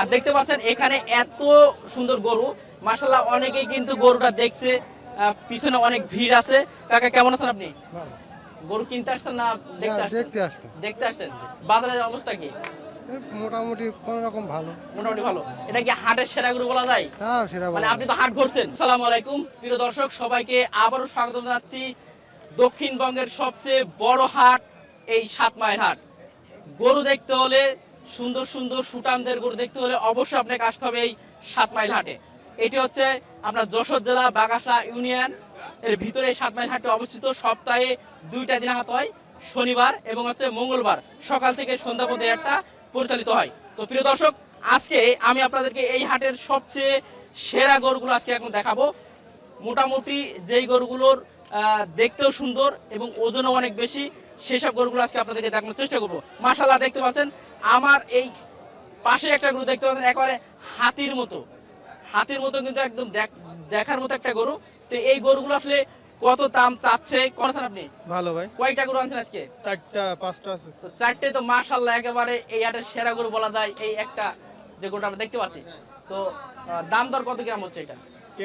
আর দেখতে পাচ্ছেন এখানে এত সুন্দর গরু। মাসাল্লাহ অনেকেই কিন্তু গরুটা দেখছে পিছনে অনেক ভিড় আছে। কাকা কেমন আছেন আপনি? গরু কিনতে আসছেন না দেখতে আসছেন? দেখতে আসছে দেখতে আসছেন? বাজারের অবস্থা কি? মোটামুটি কোন রকম ভালো। মোটামুটি ভালো। এটা কি হাটের সেরা গরু বলা যায়? মানে আপনি তো হাট ঘুরছেন। আসসালামু আলাইকুম প্রিয় দর্শক সবাইকে আবারও স্বাগত জানাচ্ছি দক্ষিণবঙ্গের সবচেয়ে বড় হাট এই সাত মাইল হাট। গরু দেখতে হলে সুন্দর সুন্দর সুটামদের গরু দেখতে হলে অবশ্যই আপনাকে আসতে হবে এই সাত মাইল হাটে। এটি হচ্ছে আপনার যশোর জেলা বাগাসা ইউনিয়ন। এর ভিতরে সাত মাইল হাটে অবস্থিত। সপ্তাহে দুইটা দিন হাত হয়। শনিবার এবং হচ্ছে মঙ্গলবার সকাল থেকে সন্ধ্যা পর্যন্ত একটা পরিচালিত হয়। তো প্রিয় দর্শক, আজকে আমি আপনাদেরকে এই হাটের সবচেয়ে সেরা গরুগুলো আজকে এখন দেখাবো। মোটামুটি যেই গরুগুলোর দেখতেও সুন্দর এবং ওজনও অনেক বেশি, সেসব গরুগুলো আজকে আপনাদেরকে দেখানোর চেষ্টা করব। মাশাল্লাহ দেখতে পাচ্ছেন? আমার এই পাশে একটা গরু দেখতে পাচ্ছেন একেবারে হাতির মতো। হাতির মতো কিন্তু একদম দেখার মতো একটা গরু। তো এই গরুগুলো আসলে কত দাম চাচ্ছে করেছেন আপনি? ভালো ভাই। কয়টা গরু আনছেন আজকে? চারটা পাঁচটা আছে। তো চারটে তো মাশাল্লাহ একেবারে এই হাটের সেরা গরু বলা যায় এই একটা যে গরুটা আমরা দেখতে পাচ্ছি। তো দাম দর কত গ্রাম হচ্ছে এটা?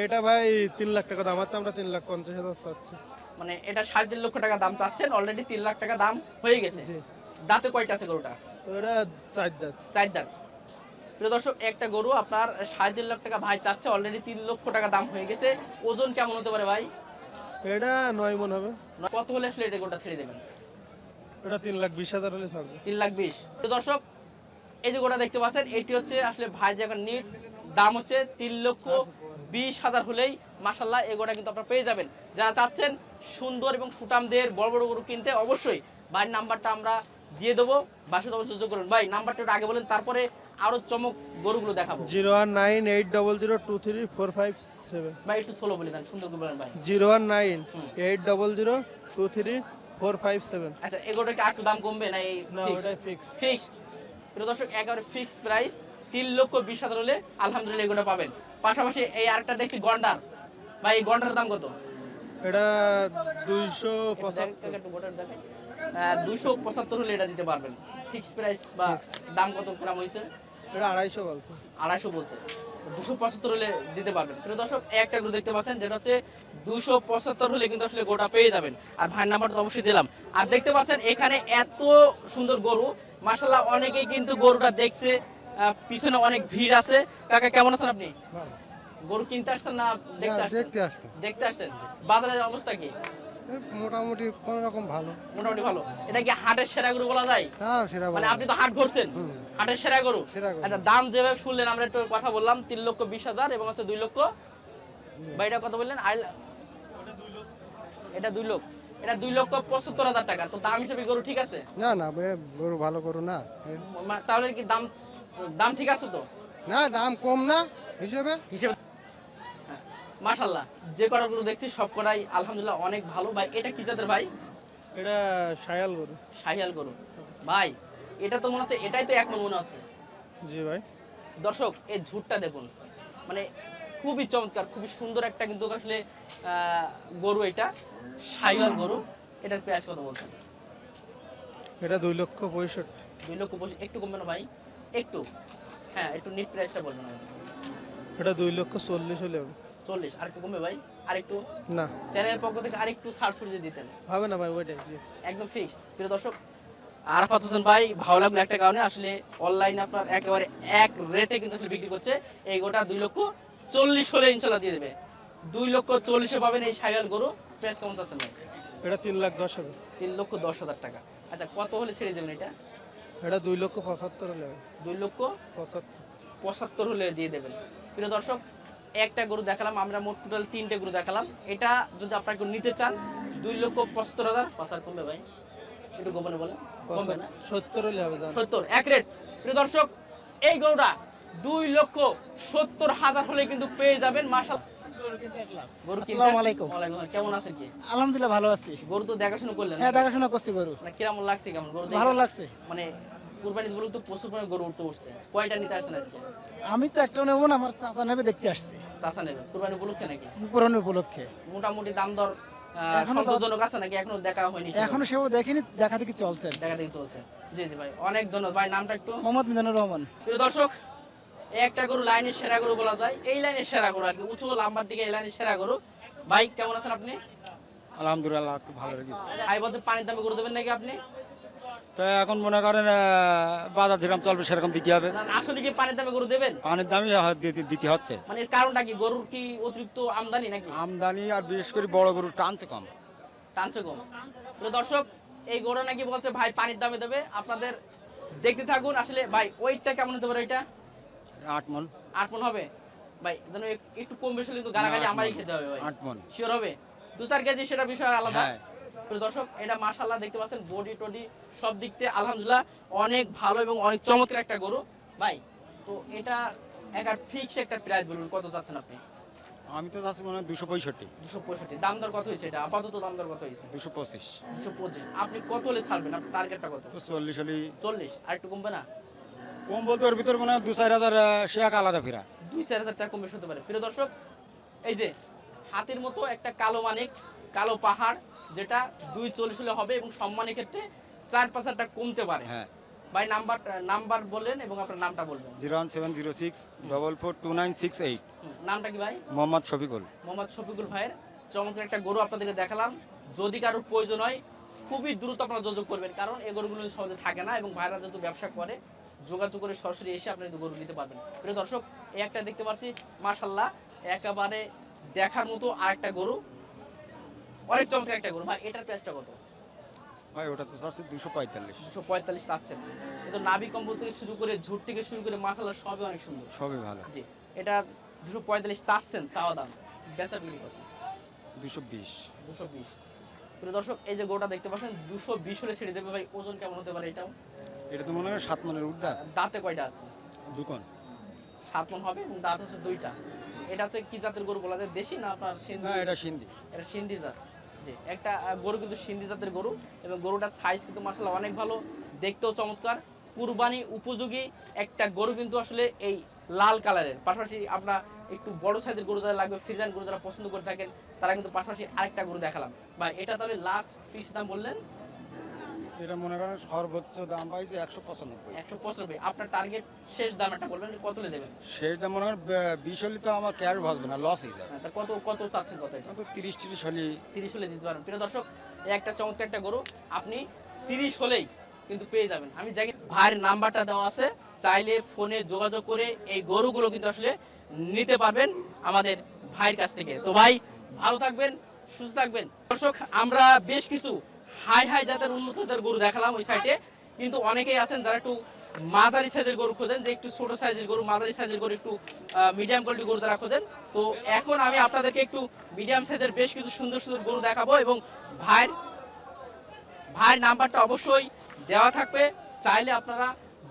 এটা ভাই তিন লাখ টাকা দাম আছে আমরা তিন লাখ পঞ্চাশ হাজার চাচ্ছি। মানে এটা সাড়ে তিন লক্ষ টাকা দাম চাচ্ছেন অলরেডি তিন লাখ টাকা দাম হয়ে গেছে। দাঁতে কয়টা আছে গরুটা? ওটা চার দাঁত। চার দাঁত। প্রিয় দর্শক একটা গরু আপনার সাড়ে তিন লাখ টাকা ভাই চাচ্ছে অলরেডি তিন লক্ষ টাকা দাম হয়ে গেছে। ওজন কেমন হতে পারে ভাই? এটা নয় মন হবে। কত হলে আসলে এটা গরুটা ছেড়ে দেবেন? এটা তিন লাখ বিশ হাজার হলে থাকবে তিন লাখ বিশ। তো দর্শক এই যে গোটা দেখতে পাচ্ছেন এটি হচ্ছে আসলে ভাই নিট দাম হচ্ছে তিন লক্ষ বিশ হাজার হলেই মাসাল্লাহ এই গোটা কিন্তু আপনারা পেয়ে যাবেন। যারা চাচ্ছেন সুন্দর এবং সুটামদের বড় বড় গরু কিনতে অবশ্যই ভাইয়ের নাম্বারটা আমরা দিয়ে দেবো বাসে তখন যোগাযোগ করুন। ভাই নাম্বারটা একটু আগে বলেন তারপরে আরও চমক গরুগুলো দেখাবো। Zero one nine eight double zero two three four five seven. ভাই একটু সোলো বলে দেন সুন্দর করে বলেন ভাই। Zero one nine eight double zero two three four five seven. আচ্ছা এগুলোটা কি একটু দাম কমবে না এই ফিক্স ফিক্সড প্রিয় দর্শক একেবারে ফিক্সড প্রাইস তিন লক্ষ বিশ হাজার হলে আলহামদুলিল্লাহ এগুলো পাবেন। পাশাপাশি এই আরেকটা দেখছি গন্ডার। ভাই এই গন্ডার দাম কত? এটা দুইশো পঁচাত্তর। দুশো পঁচাত্তর হলে এটা দিতে পারবেন। প্রাইস বা দাম কত গ্রাম হয়েছে এটা আড়াইশো বলছে। আড়াইশো বলছে। দুশো পঁচাত্তর হলে দিতে পারবেন। প্রিয় দর্শক একটা গরু দেখতে পাচ্ছেন যেটা হচ্ছে দুশো পঁচাত্তর হলে কিন্তু আসলে গোটা পেয়ে যাবেন। আর ভাইয়ের নাম্বারটা তো অবশ্যই দিলাম। আর দেখতে পাচ্ছেন এখানে এত সুন্দর গরু। মাসাল্লাহ অনেকেই কিন্তু গরুটা দেখছে পিছনে অনেক ভিড় আছে। কাকা কেমন আছেন আপনি? গরু কিনতে আসছেন না দেখতে আসছেন? দেখতে আসছেন। বাজারের অবস্থা কি? মোটামুটি কোন রকম ভালো। মোটামুটি ভালো। এটা কি হাটের সেরা গরু বলা যায়? তা সেটা মানে আপনি তো হাট ঘুরছেন হাটের সেরা গরু। সেরা গরু। আচ্ছা দাম যেভাবে শুনলেন আমরা একটু কথা বললাম তিন লক্ষ বিশ হাজার এবং হচ্ছে দুই লক্ষ। বা এটা কত বললেন? লাখ? এটা দুই লক্ষ। এটা দুই লক্ষ পঁচাত্তর হাজার টাকা। তো দাম হিসেবে গরু ঠিক আছে? না না গরু ভালো গরু না। তাহলে কি দাম দাম ঠিক আছে তো? না দাম কম না হিসেবে। হিসেবে মাশাল্লাহ যে কটা গরু দেখছি সব কটাই আলহামদুলিল্লাহ অনেক ভালো। ভাই এটা কি জাতের ভাই? এটা সায়াল গরু। শাহিয়াল গরু। ভাই এটা তো মনে হচ্ছে এটাই তো এক মন মনে হচ্ছে। জি ভাই। দর্শক এই ঝুটটা দেখুন। মানে খুবই চমৎকার খুবই সুন্দর একটা কিন্তু আসলে গরু এটা। সাইওয়াল গরু। এটার প্রাইস কত বলছেন? এটা দুই লক্ষ পঁয়ষট্টি। দুই লক্ষ পঁচিশ একটু কমবে না ভাই? একটু। হ্যাঁ একটু নিট প্রাইসটা বলবেন এটা দুই লক্ষ চল্লিশ হলে হবে চল্লিশ আর একটু কমবে ভাই আর একটু না। চ্যানেলের পক্ষ থেকে আরেকটু ছাড় ছুড়ে দিতেন। হবে না ভাই ওইটাই একদম ফিক্সড প্রিয় দর্শক আরাফাত হোসেন ভাই ভালো লাগল একটা কারণে আসলে অনলাইনে আপনার একেবারে এক রেটে কিন্তু আসলে বিক্রি করছে। এই গোটা দুই লক্ষ চল্লিশ হলে ইনশাল্লাহ দিয়ে দেবে। দুই লক্ষ চল্লিশে পাবেন এই সাইয়াল গরু। প্রাইস কেমন চাচ্ছেন ভাই? এটা তিন লাখ দশ হাজার। তিন লক্ষ দশ হাজার টাকা। আচ্ছা কত হলে ছেড়ে দেবেন এটা? এটা দুই লক্ষ পঁচাত্তর হলে দুই লক্ষ পঁচাত্তর। পঁচাত্তর হলে দিয়ে দেবেন। প্রিয় দর্শক একটা গরু দেখালাম আমরা মোট টোটাল তিনটে গরু দেখালাম। এটা যদি আপনারা কেউ নিতে চান দুই লক্ষ পঁচাত্তর হাজার। পাঁচার কমবে ভাই। একটু গোপনে বলেন। কমবে না? সত্তর সত্তর এক রেট প্রিয় দর্শক এই গরুটা দুই লক্ষ সত্তর হাজার হলে কিন্তু পেয়ে যাবেন। মাসাল। কেমন আছেন কি? আলহামদুলিল্লাহ ভালো আছি। গরু তো দেখাশোনা করলেন। হ্যাঁ দেখাশোনা করছি গরু। মানে কীরকম লাগছে কেমন গরু ভালো লাগছে। মানে কুরবানি প্রচুর পরিমাণে গরু উঠতে উঠছে। কয়টা নিতে আসছেন আজকে? আমি তো একটা নেব না আমার চাচা নেবে দেখতে আসছে। চাষা নেবে? কুরবানি উপলক্ষে নাকি? পুরনো উপলক্ষে। মোটামুটি দাম দর এখনও সন্তোষজনক আছে নাকি? এখনও দেখা হয়নি এখনও সেও দেখেনি দেখা দেখি চলছেন দেখা দেখি চলছে। জি জি ভাই অনেক ধন্যবাদ। ভাই নামটা একটু? মোহাম্মদ মিজানুর রহমান। প্রিয় দর্শক একটা গরু লাইনের সেরা গরু বলা যায়। এই লাইনের সেরা গরু আর কি উঁচু লাম্বার দিকে এই লাইনের সেরা গরু। ভাই কেমন আছেন আপনি? আলহামদুলিল্লাহ খুব ভালো লেগেছে। ভাই বলছেন পানির দামে গরু দেবেন নাকি আপনি? তো এখন মনে করেন বাজার যেরকম চলবে সেরকম দিতে হবে। আসলে কি পানির দামে গরু দেবেন? পানির দামই দিতে- হচ্ছে। মানে এর কারণটা কি? গরুর কি অতিরিক্ত আমদানি নাকি? আমদানি আর বিশেষ করে বড় গরু টানছে কম। টানছে কম। প্রিয় দর্শক এই গরু নাকি বলছে ভাই পানির দামে দেবে। আপনাদের দেখতে থাকুন। আসলে ভাই ওয়েটটা কেমন হতে পারে এটা? আট মন। আট মন হবে? ভাই যেন একটু কম বেশি কিন্তু গালাগালি আমারই খেতে হবে ভাই। আট মন। শিওর হবে? দু চার কেজি সেটা বিষয় আলাদা। হ্যাঁ। দর্শক এটা মাশাল্লাহ দেখতে পাচ্ছেন বডি টডি সব দিক থেকে আলহামদুলিল্লাহ অনেক ভালো এবং অনেক চমৎকার একটা গরু। ভাই তো এটা একটা ফিক্স একটা প্রাইস বলুন কত চাচ্ছেন আপনি? আমি তো যাচ্ছি মনে হয় দুশো পঁয়ষট্টি। দুশো পঁয়ষট্টি। দাম দর কত হয়েছে এটা? আপাতত দাম দর কত হয়েছে? দুশো পঁচিশ। দুশো পঁচিশ। আপনি কত হলে ছাড়বেন? আপনার টার্গেটটা কত? চল্লিশ হলে চল্লিশ। আর একটু কমবে না? কম বলতে ওর ভিতর মনে হয় দু চার হাজার সে এক আলাদা ফেরা। দুই চার হাজার টাকা কম বেশি হতে পারে প্রিয় দর্শক এই যে হাতির মতো একটা কালো মানিক কালো পাহাড় যেটা দুই চল্লিশ হলে হবে এবং সম্মানের ক্ষেত্রে চার পাঁচ হাজার টাকা কমতে পারে। হ্যাঁ। ভাই নাম্বার নাম্বার বললেন এবং আপনার নামটা বলবেন। Zero one seven zero six double four two nine six eight. নামটা কি ভাই? মোহাম্মদ শফিকুল। মোহাম্মদ শফিকুল ভাইয়ের। চমৎকার একটা গরু আপনাদেরকে দেখালাম। যদি কারোর প্রয়োজন হয় খুবই দ্রুত আপনারা যোগাযোগ করবেন কারণ এই গরুগুলো সহজে থাকে না এবং ভাইরা যেহেতু ব্যবসা করে যোগাযোগ করে সরাসরি এসে আপনি গরু নিতে পারবেন। প্রিয় দর্শক এই একটা দেখতে পাচ্ছি মার্শাল্লাহ একেবারে দেখার মতো আর একটা গরু। অনেক চমৎকার একটা গরু। ভাই এটার প্রাইসটা কত? ভাই ওটা তো চাচ্ছি দুশো পঁয়তাল্লিশ। দুশো পঁয়তাল্লিশ চাচ্ছেন। কিন্তু নাভি কম্বল থেকে শুরু করে ঝুট থেকে শুরু করে মার্শাল্লাহ সবই অনেক সুন্দর। সবই ভালো। জি এটা দুশো পঁয়তাল্লিশ চাচ্ছেন চাওয়া দাম। বেচা বিক্রি কত? দুশো বিশ। দুশো বিশ। প্রিয় দর্শক এই যে গোটা দেখতে পাচ্ছেন দুশো বিশ হলে ছেড়ে দেবে ভাই ওজন কেমন হতে পারে এটাও? এটা তো মনে হয় সাত মনের উর্ধে আছে। দাঁতে কয়টা আছে? দুকন সাত মন হবে দাঁত হচ্ছে দুইটা। এটা হচ্ছে কি জাতের গরু বলা যায় দেশি না আপনার সিন্ধি? না এটা সিন্ধি। এটা সিন্ধি জাত। একটা গরু কিন্তু সিন্ধি জাতের গরু এবং গরুটার সাইজ কিন্তু মাসাল্লাহ অনেক ভালো, দেখতেও চমৎকার। কুরবানি উপযোগী একটা গরু কিন্তু আসলে এই লাল কালারের। পাশাপাশি আপনার একটু বড় সাইজের গরু যারা লাগবে, ফ্রিজান গরু যারা পছন্দ করে থাকেন, তারা কিন্তু পাশাপাশি আরেকটা গরু দেখালাম। বা এটা তাহলে লাস্ট পিস দাম বললেন? এটা মনে করেন সর্বোচ্চ দাম পাইছে একশো পঁচানব্বই। একশো পঁচানব্বই। আপনার টার্গেট শেষ দাম একটা বলবেন কত দেবেন সেই দাম মনে করেন বিশ হলে তো আমার ক্যাশ ভাসবে না লস হয়ে যাবে। হ্যাঁ, কত কত চাচ্ছেন কত এটা? তো তিরিশ তিরিশ হলে তিরিশ হলে দিতে পারেন প্রিয় দর্শক একটা চমৎকার একটা গরু আপনি তিরিশ হলেই কিন্তু পেয়ে যাবেন। আমি দেখি ভাইয়ের নাম্বারটা দেওয়া আছে চাইলে ফোনে যোগাযোগ করে এই গরুগুলো কিন্তু আসলে নিতে পারবেন আমাদের ভাইয়ের কাছ থেকে। তো ভাই ভালো থাকবেন সুস্থ থাকবেন। দর্শক আমরা বেশ কিছু হাই হাই জাতের উন্নত জাতের গরু দেখালাম ওই সাইডে কিন্তু অনেকেই আছেন যারা একটু মাঝারি সাইজের গরু খোঁজেন, যে একটু ছোট সাইজের গরু, মাঝারি সাইজের গরু একটু মিডিয়াম কোয়ালিটি গরু তারা খোঁজেন। তো এখন আমি আপনাদেরকে একটু মিডিয়াম সাইজের বেশ কিছু সুন্দর সুন্দর গরু দেখাবো এবং ভাইয়ের ভাইয়ের নাম্বারটা অবশ্যই দেওয়া থাকবে। চাইলে আপনারা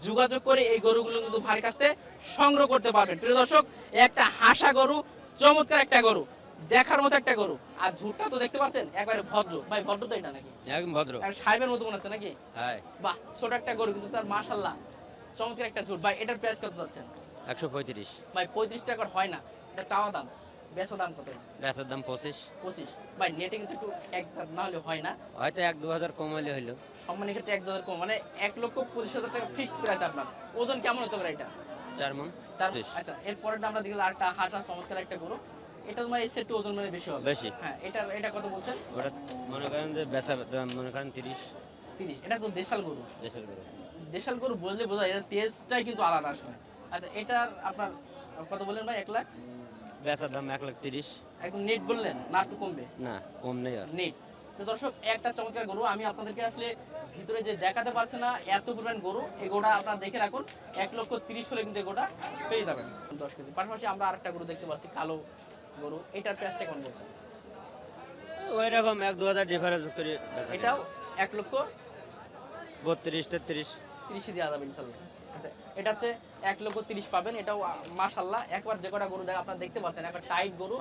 যোগাযোগ করে এই গরুগুলো কিন্তু ভাইয়ের কাছ থেকে সংগ্রহ করতে পারবেন। প্রিয় দর্শক, একটা হাসা গরু, চমৎকার একটা গরু। দেখার মতো একটা গরু। আর ঝুটটা তো দেখতে পাচ্ছেন একবারে ভদ্র। ভাই ভদ্র তো এটা নাকি? একদম ভদ্র। আর সাহেবের মতো মনে হচ্ছে নাকি? হ্যাঁ। বাহ ছোট একটা গরু কিন্তু তার মাশাল্লাহ চমৎকার একটা ঝুট। ভাই এটার প্রাইস কত যাচ্ছেন? একশো পঁয়ত্রিশ। ভাই পঁয়ত্রিশ টাকার হয় না। এটা চাওয়া দাম। বেচা দাম কত? গ্যাসের দাম পঁচিশ। পঁচিশ। ভাই নেটে কিন্তু একটু এক না হলে হয় না। হয়তো এক দু হাজার কম হলে হইল। সম্মানের ক্ষেত্রে এক দু হাজার কম। মানে এক লক্ষ পঁচিশ হাজার টাকা ফিক্সড প্রাইস আপনার। ওজন কেমন হতে পারে এটা? চার মন চার আচ্ছা এরপরে আমরা দেখলাম আরেকটা হাসা চমৎকার একটা গরু। এটা তোমার ওজন মানে বেশি হবে। বেশি। হ্যাঁ এটা এটা কত বলছেন? ওটা মনে করেন যে বেচার দাম মনে করেন তিরিশ। তিরিশ। এটা তো দেশাল গরু। দেশের করে দেশাল গরু বললে বোঝা এটা তেজটাই কিন্তু আলাদা আসলে। আচ্ছা এটার আপনার কত বললেন ভাই? এক লাখ? বেচার দাম এক লাখ তিরিশ। একদম নেট বললেন না একটু কমবে? না কম নেই আর। নেট তো দর্শক একটা চমৎকার গরু আমি আপনাদেরকে আসলে ভিতরে যে দেখাতে পারছে না এত পরিমাণ গরু এই গোটা আপনারা দেখে রাখুন এক লক্ষ তিরিশ হলে কিন্তু গোটা পেয়ে যাবেন। দশ কেজি। পাশাপাশি আমরা আরেকটা গরু দেখতে পাচ্ছি কালো গরু এটার প্রাইসটা কেমন বলছেন? ওই রকম এক দু হাজার ডিফারেন্স করে এটাও এক লক্ষ বত্রিশ তেত্রিশ। তিরিশে দেওয়া যাবে ইনশাল্লাহ। আচ্ছা এটা হচ্ছে এক লক্ষ তিরিশ পাবেন এটাও মাশাল্লাহ একবার যে কটা গরু দেখ আপনারা দেখতে পাচ্ছেন একটা টাইট গরু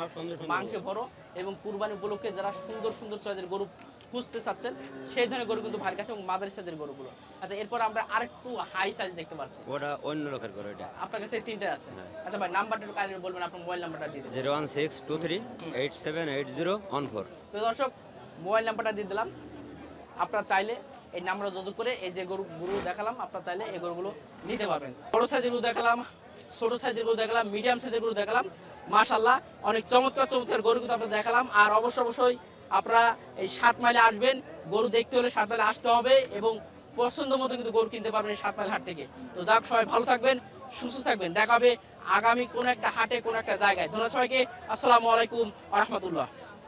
মাংস ভরো এবং কুরবানি উপলক্ষে যারা সুন্দর সুন্দর সাইজের গরু খুঁজতে চাচ্ছেন সেই ধরনের গরু কিন্তু ভাইয়ের কাছে এবং মাদারি সাইজের গরুগুলো। আচ্ছা এরপর আমরা আরেকটু হাই সাইজ দেখতে পাচ্ছি ওটা অন্য লোকের করে ওটা আপনার কাছে তিনটে আছে। হ্যাঁ। আচ্ছা ভাই নাম্বারটা কাইন্ডলি বলবেন আপনার মোবাইল নাম্বারটা দিয়ে দেবেন zero one six two three eight seven eight zero one four. তো দর্শক মোবাইল নাম্বারটা দিয়ে দিলাম। আপনারা চাইলে এই নাম্বারটা যোগাযোগ করে এই যে গরু গরু দেখালাম আপনারা চাইলে এই গরুগুলো নিতে পারবেন। বড় সাইজের গরু দেখালাম ছোট সাইজের গরু দেখালাম মিডিয়াম সাইজের গরু দেখালাম। মাশাল্লাহ অনেক চমৎকার চমৎকার গরু কিন্তু আপনাদের দেখালাম। আর অবশ্য অবশ্যই আপনারা এই সাত মাইলে আসবেন, গরু দেখতে হলে সাত মাইলে আসতে হবে এবং পছন্দ মতো কিন্তু গরু কিনতে পারবেন সাত মাইল হাট থেকে। তো যাক, সবাই ভালো থাকবেন, সুস্থ থাকবেন। দেখা হবে আগামী কোন একটা হাটে, কোন একটা জায়গায়। ধন্যবাদ সবাইকে। আসসালামু আলাইকুম রহমতুল্লাহ।